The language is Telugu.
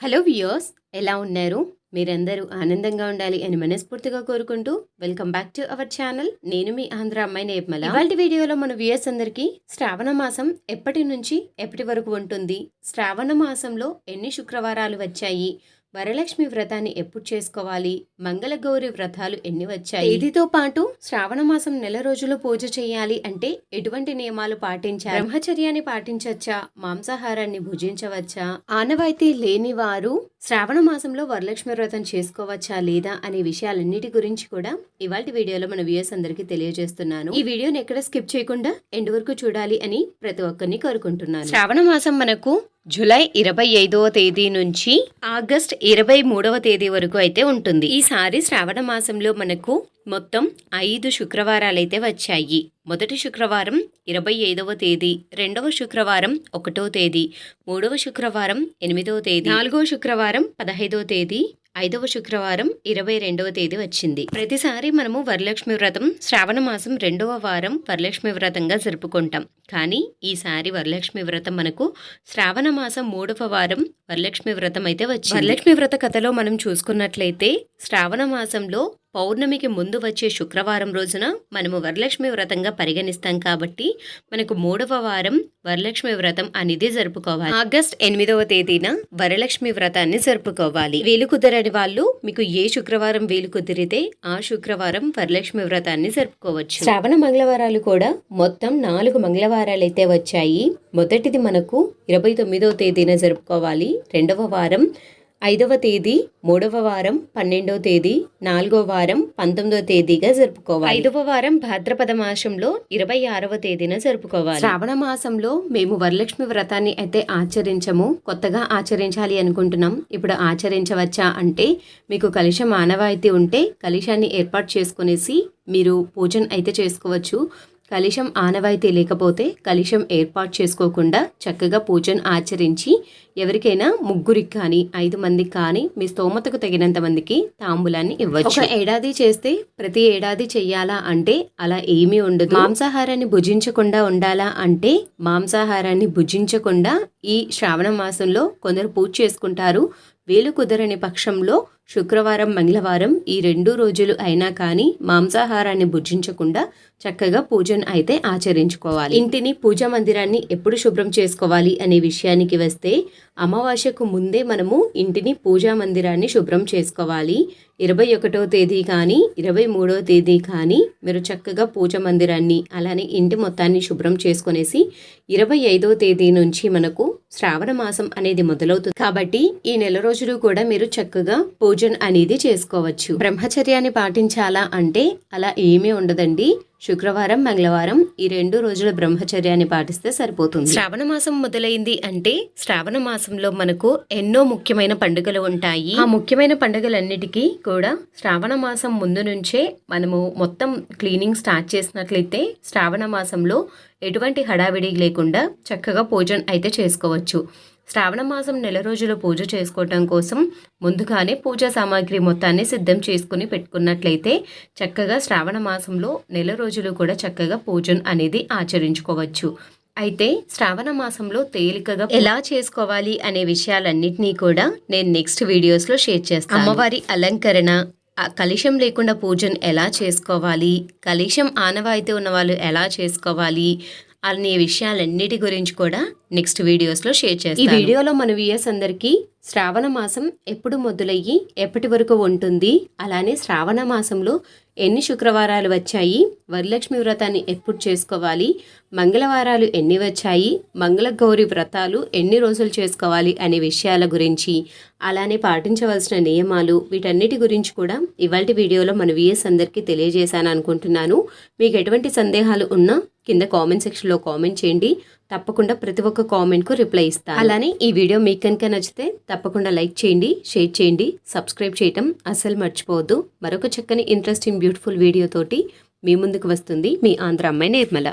హలో వ్యూయర్స్ ఎలా ఉన్నారు? మీరందరూ ఆనందంగా ఉండాలి అని మనస్ఫూర్తిగా కోరుకుంటూ welcome back to our channel. నేను మీ ఆంధ్ర అమ్మాయి నేర్మల. ఇవాళ వీడియోలో మన వ్యూయర్స్ అందరికీ శ్రావణ మాసం ఎప్పటి నుంచి ఎప్పటి వరకు ఉంటుంది? శ్రావణ మాసంలో ఎన్ని శుక్రవారాలు వచ్చాయి? వరలక్ష్మి వ్రతాన్ని ఎప్పుడు చేసుకోవాలి? మంగళగౌరి వ్రతాలు ఎన్ని వచ్చాయి? ఇదితో పాటు శ్రావణ మాసం నెల రోజులు పూజ చేయాలి అంటే ఎటువంటి నియమాలు పాటించాలి? బ్రహ్మచర్యాన్ని పాటించవచ్చా? మాంసాహారాన్ని భుజించవచ్చా? ఆనవాయితీ లేని వారు శ్రావణ మాసంలో వరలక్ష్మి వ్రతం చేసుకోవచ్చా లేదా అనే విషయాలన్నిటి గురించి కూడా ఇవాళ వీడియోలో మన వ్యూయర్స్ అందరికీ తెలియజేస్తున్నాను. ఈ వీడియోని ఎక్కడ స్కిప్ చేయకుండా ఎండ్ వరకు చూడాలి అని ప్రతి ఒక్కరిని కోరుకుంటున్నాను. శ్రావణ మాసం మనకు జూలై ఇరవై ఐదవ తేదీ నుంచి ఆగస్ట్ ఇరవై మూడవ తేదీ వరకు అయితే ఉంటుంది. ఈసారి శ్రావణ మాసంలో మనకు మొత్తం ఐదు శుక్రవారాలు అయితే వచ్చాయి. మొదటి శుక్రవారం ఇరవై ఐదవ తేదీ రెండవ శుక్రవారం ఒకటో తేదీ మూడవ శుక్రవారం ఎనిమిదవ తేదీ నాలుగవ శుక్రవారం పదహైదవ తేదీ ఐదవ శుక్రవారం ఇరవై రెండవ తేదీ వచ్చింది. ప్రతిసారి మనము వరలక్ష్మి వ్రతం శ్రావణ మాసం రెండవ వారం వరలక్ష్మి వ్రతంగా జరుపుకుంటాం. కానీ ఈసారి వరలక్ష్మి వ్రతం మనకు శ్రావణ మాసం మూడవ వారం వరలక్ష్మి వ్రతం అయితే వచ్చింది. వరలక్ష్మి వ్రత కథలో మనం చూసుకున్నట్లయితే శ్రావణ మాసంలో పౌర్ణమికి ముందు వచ్చే శుక్రవారం రోజున మనము వరలక్ష్మి వ్రతంగా పరిగణిస్తాం కాబట్టి మనకు మూడవ వారం వరలక్ష్మి వ్రతం అనేది జరుపుకోవాలి. ఆగస్ట్ ఎనిమిదవ తేదీన వరలక్ష్మి వ్రతాన్ని జరుపుకోవాలి. వీలు కుదరని వాళ్ళు మీకు ఏ శుక్రవారం వీలు కుదిరితే ఆ శుక్రవారం వరలక్ష్మి వ్రతాన్ని జరుపుకోవచ్చు. శ్రావణ మంగళవారాలు కూడా మొత్తం నాలుగు మంగళవారాలు అయితే వచ్చాయి. మొదటిది మనకు ఇరవై తొమ్మిదవ తేదీన జరుపుకోవాలి. రెండవ వారం ఐదవ తేదీ మూడవ వారం పన్నెండవ తేదీ నాలుగవ వారం పంతొమ్మిదవ తేదీగా జరుపుకోవాలి. ఐదవ వారం భాద్రపద మాసంలో ఇరవై ఆరవ తేదీన జరుపుకోవాలి. శ్రావణ మాసంలో మేము వరలక్ష్మి వ్రతాన్ని అయితే ఆచరించము కొత్తగా ఆచరించాలి అనుకుంటున్నాం. ఇప్పుడు ఆచరించవచ్చా అంటే మీకు కలుషం ఆనవాయితీ ఉంటే కలుషాన్ని ఏర్పాటు చేసుకునేసి మీరు పూజను అయితే చేసుకోవచ్చు. కలిశం ఆనవాయితీ లేకపోతే కలిశం ఏర్పాటు చేసుకోకుండా చక్కగా పూజను ఆచరించి ఎవరికైనా ముగ్గురికి కానీ ఐదు మందికి కానీ మీ స్తోమతకు తగినంత మందికి తాంబూలాన్ని ఇవ్వచ్చు. ఒక ఏడాది చేస్తే ప్రతి ఏడాది చెయ్యాలా అంటే అలా ఏమీ ఉండదు. మాంసాహారాన్ని భుజించకుండా ఉండాలా అంటే మాంసాహారాన్ని భుజించకుండా ఈ శ్రావణ మాసంలో కొందరు పూజ చేసుకుంటారు. వేలు కుదరని పక్షంలో శుక్రవారం మంగళవారం ఈ రెండు రోజులు అయినా కానీ మాంసాహారాన్ని భుజించకుండా చక్కగా పూజను అయితే ఆచరించుకోవాలి. ఇంటిని పూజా మందిరాన్ని ఎప్పుడు శుభ్రం చేసుకోవాలి అనే విషయానికి వస్తే అమావాస్యకు ముందే మనము ఇంటిని పూజా మందిరాన్ని శుభ్రం చేసుకోవాలి. ఇరవై ఒకటో తేదీ కానీ ఇరవై మూడో తేదీ కానీ మీరు చక్కగా పూజ మందిరాన్ని అలానే ఇంటి మొత్తాన్ని శుభ్రం చేసుకునేసి ఇరవై ఐదో తేదీ నుంచి మనకు శ్రావణ మాసం అనేది మొదలవుతుంది. కాబట్టి ఈ నెల రోజులు కూడా మీరు చక్కగా పూజన్ అనేది చేసుకోవచ్చు. బ్రహ్మచర్యాన్ని పాటించాలా అంటే అలా ఏమీ ఉండదండి. శుక్రవారం మంగళవారం ఈ రెండు రోజుల బ్రహ్మచర్యాన్ని పాటిస్తే సరిపోతుంది. శ్రావణ మాసం మొదలైంది అంటే శ్రావణ మాసంలో మనకు ఎన్నో ముఖ్యమైన పండుగలు ఉంటాయి. ఆ ముఖ్యమైన పండుగలన్నిటికీ కూడా శ్రావణ మాసం ముందు నుంచే మనము మొత్తం క్లీనింగ్ స్టార్ట్ చేసినట్లయితే శ్రావణ మాసంలో ఎటువంటి హడావిడి లేకుండా చక్కగా పూజన్ అయితే చేసుకోవచ్చు. శ్రావణ మాసం నెల రోజులు పూజ చేసుకోవటం కోసం ముందుగానే పూజా సామాగ్రి మొత్తాన్ని సిద్ధం చేసుకుని పెట్టుకున్నట్లయితే చక్కగా శ్రావణ మాసంలో నెల రోజులు కూడా చక్కగా పూజను అనేది ఆచరించుకోవచ్చు. అయితే శ్రావణ మాసంలో తేలికగా ఎలా చేసుకోవాలి అనే విషయాలన్నింటినీ కూడా నేను నెక్స్ట్ వీడియోస్లో షేర్ చేస్తాను. అమ్మవారి అలంకరణ కలిషం లేకుండా పూజను ఎలా చేసుకోవాలి కలిషం ఆనవాయితీ ఉన్న వాళ్ళు ఎలా చేసుకోవాలి అనే విషయాలన్నిటి గురించి కూడా నెక్స్ట్ వీడియోస్లో షేర్ చేస్తాను. ఈ వీడియోలో మన వ్యూయర్స్ అందరికీ శ్రావణ మాసం ఎప్పుడు మొదలయ్యి ఎప్పటి వరకు ఉంటుంది? అలానే శ్రావణ మాసంలో ఎన్ని శుక్రవారాలు వచ్చాయి? వరలక్ష్మి వ్రతాన్ని ఎప్పుడు చేసుకోవాలి? మంగళవారాలు ఎన్ని వచ్చాయి? మంగళగౌరి వ్రతాలు ఎన్ని రోజులు చేసుకోవాలి అనే విషయాల గురించి అలానే పాటించవలసిన నియమాలు వీటన్నిటి గురించి కూడా ఇవాళ వీడియోలో మన విఎస్ అందరికీ తెలియజేశాను అనుకుంటున్నాను. మీకు ఎటువంటి సందేహాలు ఉన్నా కింద కామెంట్ సెక్షన్లో కామెంట్ చేయండి. తప్పకుండా ప్రతి ఒక్క కామెంట్కు రిప్లై ఇస్తాను. అలానే ఈ వీడియో మీకు కనుక నచ్చితే తప్పకుండా లైక్ చేయండి షేర్ చేయండి సబ్స్క్రైబ్ చేయటం అస్సలు మర్చిపోవద్దు. మరొక చక్కని ఇంట్రెస్టింగ్ బ్యూటిఫుల్ వీడియోతోటి మీ ముందుకు వస్తుంది మీ ఆంధ్ర అమ్మాయి నిర్మల.